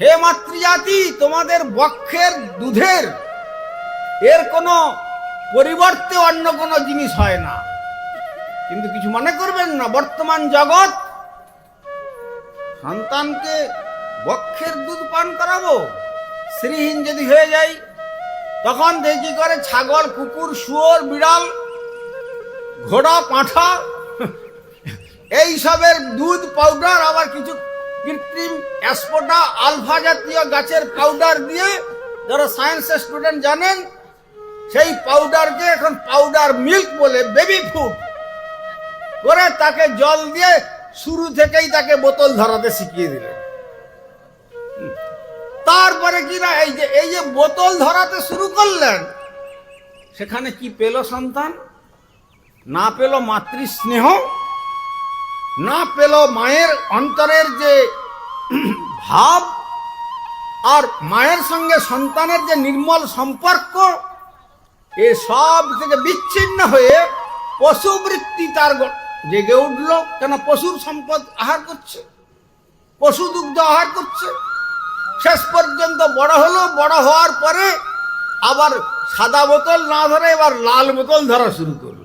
হে মাতৃজাতি, তোমাদের বক্ষের দুধের, এর কোনো পরিবর্তে অন্য কোনো জিনিস হয় না। কিন্তু কিছু মনে করবেন না, বর্তমান জগৎ, সন্তানকে বক্ষের দুধ পান করাবো শ্রীহীন যদি হয়ে যায় তখন দেখি করে ছাগল, কুকুর, শুয়োর, বিড়াল, ঘোড়া, পাঁঠা এইসবের দুধ, পাউডার, আবার কিছু কৃত্রিম অ্যাসপোটা আলফা জাতীয় গাছের পাউডার দিয়ে যারা সায়েন্সের স্টুডেন্ট জানেন, সেই পাউডারকে এখন পাউডার মিল্ক বলে বেবি ফুড করে তাকে জল দিয়ে শুরু থেকেই তাকে বোতল ধরাতে শিখিয়ে দিলেন। তারপরে কি না এই যে এই যে বোতল ধরাতে শুরু করলেন, সেখানে কি পেল সন্তান? না পেল মাতৃস্নেহ না পেল মায়ের অন্তরের যে ভাব আর মায়ের সঙ্গে সন্তানের যে নির্মল সম্পর্ক, এ সব থেকে বিচ্ছিন্ন হয়ে পশুবৃত্তি তার জেগে উঠল। কেন? পশুর সম্পদ আহার করছে, পশু দুগ্ধ আহার করছে। শেষ পর্যন্ত বড় হলো, বড় হওয়ার পরে আবার সাদা বোতল না ধরে এবার লাল বোতল ধরা শুরু করল।